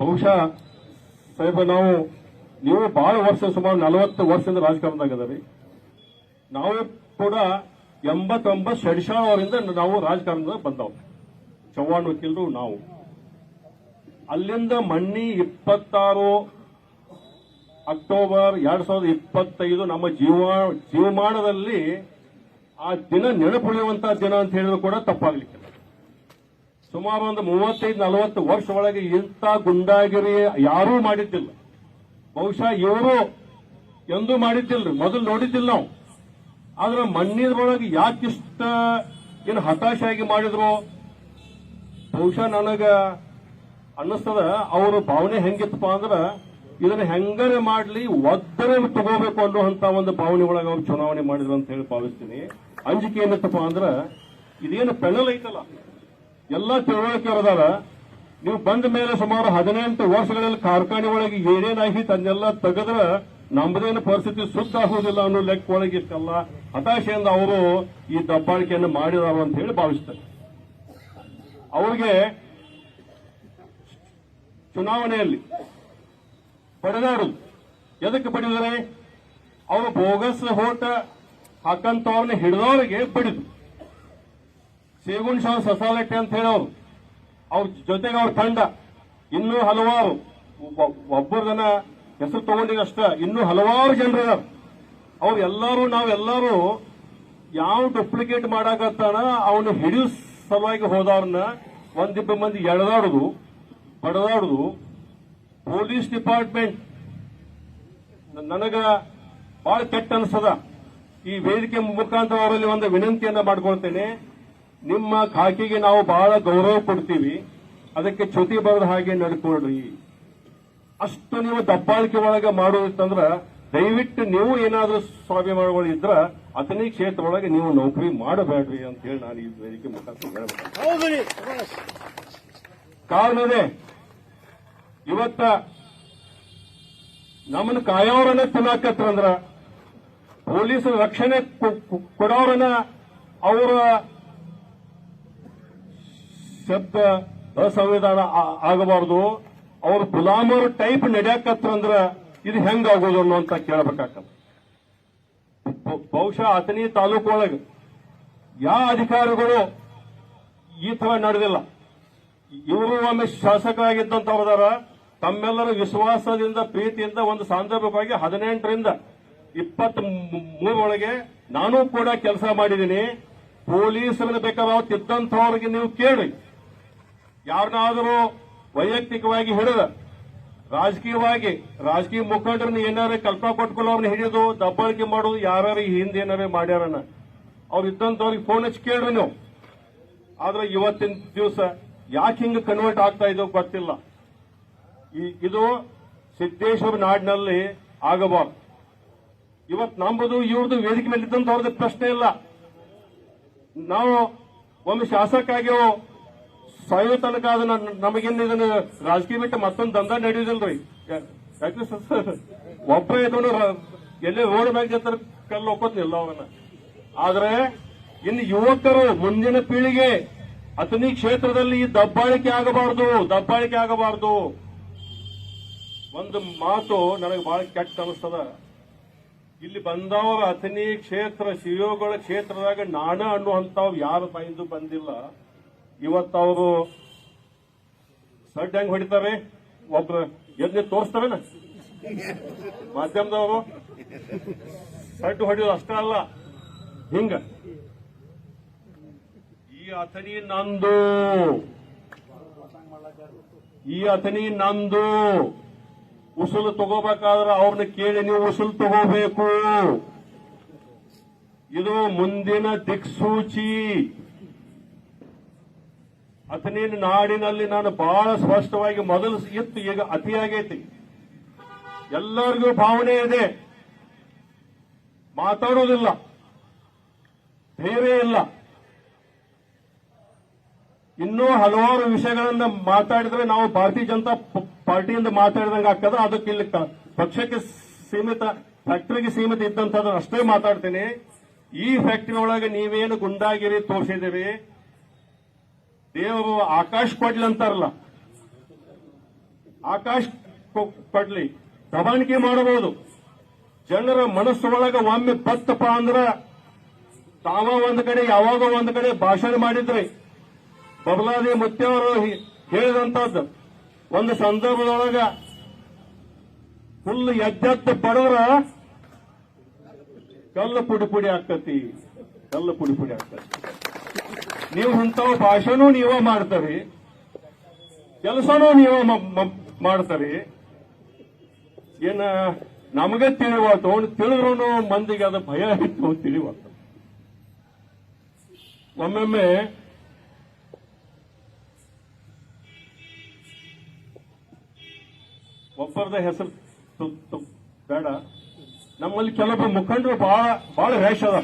ಬಹುಶಃ ಸಾಹೇಬ ನಾವು, ನೀವು ಬಹಳ ವರ್ಷ, ಸುಮಾರು ನಲವತ್ತು ವರ್ಷದಿಂದ ರಾಜಕಾರಣದಾಗ ರಾಜಕಾರಣದಾಗದರಿ ನಾವು ಕೂಡ ಎಂಬತ್ತೊಂಬತ್ತು ಷಡ್ಶಾವರಿಂದ ನಾವು ರಾಜಕಾರಣದಾಗ ಬಂದವು. ಚವ್ಹಾಣ್ ವಕೀಲರು, ನಾವು. ಅಲ್ಲಿಂದ ಮಣ್ಣಿ ಇಪ್ಪತ್ತಾರು ಅಕ್ಟೋಬರ್ ಎರಡ್ ಸಾವಿರದ ಇಪ್ಪತ್ತೈದು ನಮ್ಮ ಜೀವ, ಜೀವಮಾನದಲ್ಲಿ ಆ ದಿನ ನೆನಪುಳಿಯುವಂತಹ ದಿನ ಅಂತ ಹೇಳಿದ್ರು ಕೂಡ ತಪ್ಪಾಗ್ಲಿಕ್ಕಿಲ್ಲ. ಸುಮಾರು ಒಂದು ಮೂವತ್ತೈದು, ನಲವತ್ತು ವರ್ಷ ಒಳಗೆ ಇಂಥ ಗುಂಡಾಗಿರಿ ಯಾರೂ ಮಾಡಿದ್ದಿಲ್ಲ. ಬಹುಶಃ ಇವರು ಎಂದೂ ಮಾಡಿದ್ದಿಲ್ರಿ. ಮೊದಲು ನೋಡಿದ್ದಿಲ್ಲ ನಾವು. ಆದ್ರೆ ಮಣ್ಣಿನ ಒಳಗೆ ಯಾಕಿಷ್ಟ ಏನು ಹತಾಶೆಯಾಗಿ ಮಾಡಿದ್ರು? ಬಹುಶಃ ನನಗ ಅನ್ನಿಸ್ತದ, ಅವ್ರ ಭಾವನೆ ಹೆಂಗಿತ್ತಪ್ಪ ಅಂದ್ರೆ, ಇದನ್ನ ಹೆಂಗನೆ ಮಾಡ್ಲಿ, ಒದ್ದರೆ ತಗೋಬೇಕು ಅನ್ನುವಂತ ಒಂದು ಭಾವನೆ ಒಳಗೆ ಅವ್ರು ಚುನಾವಣೆ ಮಾಡಿದ್ರು ಅಂತ ಹೇಳಿ ಭಾವಿಸ್ತೀನಿ. ಅಂಜಿಕೆ ಏನಿತ್ತಪ್ಪ ಅಂದ್ರೆ, ಇದೇನು ಪೆನಲ್ ಐತಲ್ಲ ಎಲ್ಲ ತಿಳುವಳಿಕೆ ಅದಾರ ನೀವು ಬಂದ ಮೇಲೆ ಸುಮಾರು ಹದಿನೆಂಟು ವರ್ಷಗಳಲ್ಲಿ ಕಾರ್ಖಾನೆ ಒಳಗೆ ಏನೇನಾಗಿ ತನ್ನೆಲ್ಲ ತೆಗೆದ್ರ ನಮ್ಮದೇನು ಪರಿಸ್ಥಿತಿ ಸುದ್ದ ಆಗುವುದಿಲ್ಲ ಅನ್ನೋ ಲೆಕ್ಕ ಒಳಗೆ ಇಷ್ಟಲ್ಲ ಹತಾಶೆಯಿಂದ ಅವರು ಈ ದಬ್ಬಾಳಿಕೆಯನ್ನು ಮಾಡಿದಾರು ಅಂತ ಹೇಳಿ ಭಾವಿಸ್ತಾರೆ. ಅವ್ರಿಗೆ ಚುನಾವಣೆಯಲ್ಲಿ ಪಡೆದಾರು. ಎದಕ್ಕೆ ಪಡೆದರೆ ಅವರು ಬೋಗಸ್ ಹೋಟ ಹಾಕಂತವ್ರನ್ನ ಹಿಡಿದವರಿಗೆ ಬಡಿದು ಸೇಗುಣ್ ಶಾವ್ ಸಸಾಲೆಟ್ಟೆ ಅಂತ ಹೇಳೋರು. ಅವ್ರ ಜೊತೆಗೆ ಅವ್ರ ತಂಡ. ಇನ್ನೂ ಹಲವಾರು. ಒಬ್ಬ- ಒಬ್ಬರ ಜನ ಹೆಸರು ತಗೊಂಡಿಗೆ ಅಷ್ಟ. ಇನ್ನೂ ಹಲವಾರು ಜನರು ಅವ್ರು ಎಲ್ಲರೂ ನಾವೆಲ್ಲರೂ ಯಾವ ಡುಪ್ಲಿಕೇಟ್ ಮಾಡಾಕತ್ತಾನ, ಅವನು ಹಿಡಿಯೋ ಸಲುವಾಗಿ ಹೋದವ್ರನ್ನ ಒಂದಿಬ್ಬ ಮಂದಿ ಎಳೆದಾಡುದು, ಬಡದಾಡುದು. Police department. ನನಗ ಬಹಳ ಕೆಟ್ಟ ಅನ್ಸದ. ಈ ವೇದಿಕೆ ಮುಖಾಂತರ ಅವರಲ್ಲಿ ಒಂದು ವಿನಂತಿಯನ್ನ ಮಾಡ್ಕೊಳ್ತೇನೆ. ನಿಮ್ಮ ಖಾಕಿಗೆ ನಾವು ಬಹಳ ಗೌರವ ಕೊಡ್ತೀವಿ. ಅದಕ್ಕೆ ಚ್ಯುತಿ ಬರದ ಹಾಗೆ ನಡ್ಕೊಳ್ರಿ ಅಷ್ಟು ನೀವು ದಬ್ಬಾಳಿಕೆ ಒಳಗೆ ಮಾಡೋದಿತ್ತಂದ್ರ ದಯವಿಟ್ಟು ನೀವು ಏನಾದರೂ ಸ್ವಾಭಿಮಾನಗಳು ಇದ್ರ ಅದನ್ನೇ ಕ್ಷೇತ್ರ ಒಳಗೆ ನೀವು ನೌಕರಿ ಮಾಡಬೇಡ್ರಿ ಅಂತ ಹೇಳಿ ನಾನು ಈ ವೇದಿಕೆ ಮುಖಾಂತರ ಹೇಳ್ಬೇಕು ಕಾರಣ ಇದೆ. ಇವತ್ತ ನಮ್ಮನ್ನ ಕಾಯೋರನ್ನ ತಿನ್ನಾಕತ್ರಂದ್ರ ಪೊಲೀಸರ ರಕ್ಷಣೆ ಕೊಡೋರನ್ನ ಅವರ ಶಬ್ದ ಅಸಂವಿಧಾನ ಆಗಬಾರ್ದು. ಅವ್ರ ಗುಲಾಮರು ಟೈಪ್ ಅಂದ್ರೆ ಇದು ಹೆಂಗಾಗೋದು ಅನ್ನುವಂತ ಕೇಳಬೇಕಾಗ್ತದೆ. ಬಹು- ಬಹುಶಃ ಅತನಿ ತಾಲೂಕು ಒಳಗೆ ಯಾವ ಅಧಿಕಾರಿಗಳು ಈ ತರ ನಡೆದಿಲ್ಲ. ಇವರು ಒಮ್ಮೆ ಶಾಸಕರಾಗಿದ್ದಂತವರದಾರ, ತಮ್ಮೆಲ್ಲರ ವಿಶ್ವಾಸದಿಂದ, ಪ್ರೀತಿಯಿಂದ ಒಂದು ಸಾಂದರ್ಭಿಕವಾಗಿ ಹದಿನೆಂಟರಿಂದ ಇಪ್ಪತ್ತ್ ಮೂರೊಳಗೆ ನಾನು ಕೂಡ ಕೆಲಸ ಮಾಡಿದ್ದೀನಿ. ಪೊಲೀಸರಿಗೆ ಬೇಕಾದ್ರೆ ತಿದ್ದಂಥವ್ರಿಗೆ ನೀವು ಕೇಳಿ. ಯಾರನ್ನಾದರೂ ವೈಯಕ್ತಿಕವಾಗಿ ಹಿಡಿದ, ರಾಜಕೀಯವಾಗಿ, ರಾಜಕೀಯ ಮುಖಂಡರನ್ನ ಏನಾರೇ ಕಲ್ಪ ಕೊಟ್ಕೊಳ್ಳೋ ಅವ್ರನ್ನ ಹಿಡಿದು ದಬ್ಬಾಳಿಕೆ ಮಾಡೋದು ಯಾರು ಹಿಂದೆ ಏನಾರೇ ಮಾಡ್ಯಾರನ್ನ ಅವ್ರು ಇದ್ದಂಥವ್ರಿಗೆ ಫೋನ್ ಹಚ್ಚಿ ಕೇಳ್ರಿ ನೀವು. ಆದ್ರೆ ಇವತ್ತಿನ ದಿವಸ ಯಾಕೆ ಹಿಂಗೆ ಕನ್ವರ್ಟ್ ಆಗ್ತಾ ಇದೋ ಗೊತ್ತಿಲ್ಲ. ಇದು ಸಿದ್ದೇಶ್ವರ ನಾಡಿನಲ್ಲಿ ಆಗಬಾರ್ದು. ಇವತ್ತು ನಂಬುದು ಇವ್ರದ್ದು ವೇದಿಕೆ ಮೇಲೆ ಇದ್ದಂಥವ್ರದ್ದು ಪ್ರಶ್ನೆ ಇಲ್ಲ. ನಾವು ಒಮ್ಮೆ ಶಾಸಕ ಆಗ್ಯವು ಸಾಯೋ ತನಕ ಅದನ್ನ ನಮಗಿನ್ನ ಇದನ್ನ ರಾಜಕೀಯ ಬಿಟ್ಟು ಮತ್ತೊಂದು ದಂಧ ನಡೆಯುದಿಲ್ರಿ. ಯಾಕೆ ಒಬ್ಬ ಇದನ್ನು ಎಲ್ಲಿ ರೋಡ್ ಮ್ಯಾಗ ಕಲ್ಲು ಒಪ್ಪತ್ತಿಲ್ಲ ಅವನ್ನ ಆದ್ರೆ, ಇನ್ನು ಯುವಕರು ಮುಂದಿನ ಪೀಳಿಗೆ ಅತನಿ ಕ್ಷೇತ್ರದಲ್ಲಿ ಈ ದಬ್ಬಾಳಿಕೆ ಆಗಬಾರದು ದಬ್ಬಾಳಿಕೆ ಆಗಬಾರದು. ಒಂದು ಮಾತು ನನಗೆ ಬಹಳ ಕೆಟ್ಟ ಅನಿಸ್ತದ. ಇಲ್ಲಿ ಬಂದವರ ಅತನಿ ಕ್ಷೇತ್ರ ಶಿವಗಳ ಕ್ಷೇತ್ರದಾಗ ನಾಣ ಅನ್ನುವಂತ ಯಾರು ಬಂದಿಲ್ಲ. ಇವತ್ತವರು ಸಡ್ ಹೆಂಗ್ ಹೊಡಿತಾರೆ? ಒಬ್ರು ಎಲ್ಲಿ ತೋರಿಸ್ತಾರೇನ? ಮಾಧ್ಯಮದವರು? ಸಡ್ಡು ಹೊಡಿಯೋದು ಅಷ್ಟೇ ಅಲ್ಲ. ಹಿಂಗ. ಈ ಅಥಣಿ ನಂದು. ಈ ಅಥಣಿ ನಂದು. ಉಸುಲು ತಗೋಬೇಕಾದ್ರೆ ಅವ್ರನ್ನ ಕೇಳಿ ನೀವು ಉಸುಲು ತಗೋಬೇಕು. ಇದು ಮುಂದಿನ ದಿಕ್ಸೂಚಿ. ಅಥಣಿನ ನಾಡಿನಲ್ಲಿ ನಾನು ಬಹಳ ಸ್ಪಷ್ಟವಾಗಿ ಮೊದಲು ಇತ್ತು ಈಗ ಅತಿಯಾಗೈತಿ. ಎಲ್ಲರಿಗೂ ಭಾವನೆ ಇದೆ. ಮಾತಾಡೋದಿಲ್ಲ. ಧೈರ್ಯ ಇಲ್ಲ. ಇನ್ನೂ ಹಲವಾರು ವಿಷಯಗಳನ್ನ ಮಾತಾಡಿದ್ರೆ ನಾವು ಭಾರತೀಯ ಜನತಾ ಪಾರ್ಟಿಯಿಂದ ಮಾತಾಡಿದಂಗೆ ಆಗ್ತದ. ಅದಕ್ಕೆ ಇಲ್ಲಿ ಪಕ್ಷಕ್ಕೆ ಸೀಮಿತ, ಫ್ಯಾಕ್ಟರಿಗೆ ಸೀಮಿತ ಇದ್ದಂಥದ್ದು ಅಷ್ಟೇ ಮಾತಾಡ್ತೀನಿ. ಈ ಫ್ಯಾಕ್ಟರಿ ಒಳಗೆ ನೀವೇನು ಗುಂಡಾಗಿರಿ ತೋರಿಸಿದಿರಿ ದೇವರು ಆಕಾಶ ಕೊಡ್ಲಿ ಅಂತಾರಲ್ಲ. ಆಕಾಶ ಕೊಡ್ಲಿ. ದಬಾಣಿಕೆ ಮಾಡಬಹುದು. ಜನರ ಮನಸ್ಸು ಒಳಗ ಒಮ್ಮೆ ಬತ್ತಪ್ಪ ಅಂದ್ರ ತಾವ ಒಂದ್ ಕಡೆ, ಯಾವಾಗ ಒಂದ್ ಕಡೆ ಭಾಷಣ ಮಾಡಿದ್ರಿ ಬಬಲಾದಿ ಮುತ್ತೆಯವರು ಹೇಳಿದಂತದ್ದು ಒಂದು ಸಂದರ್ಭದೊಳಗ ಫುಲ್ ಎದ್ದೆದ್ದು ಬಡವರ ಕಲ್ಲು ಪುಡಿ ಪುಡಿ ಆಗ್ತತಿ. ಕಲ್ಲು ಪುಡಿ ಪುಡಿ ಆಕತಿ ನೀವು ಇಂಥವು ಭಾಷೆನೂ ನೀವ ಮಾಡ್ತೀರಿ, ಕೆಲಸನೂ ನೀವ ಮಾಡ್ತೀರಿ. ಏನ, ನಮಗೆ ತಿಳಿವಾತು ತಿಳಿದ್ರು ಮಂದಿಗೆ ಅದು ಭಯ ಇತ್ತು ತಿಳಿವಾತು ಒಮ್ಮೊಮ್ಮೆ ಒಬ್ಬರದ ಹೆಸರು ಬೇಡ. ನಮ್ಮಲ್ಲಿ ಕೆಲವೊಬ್ಬ ಮುಖಂಡರು ಬಹಳ ಬಹಳ ರೇಷ್ ಅದ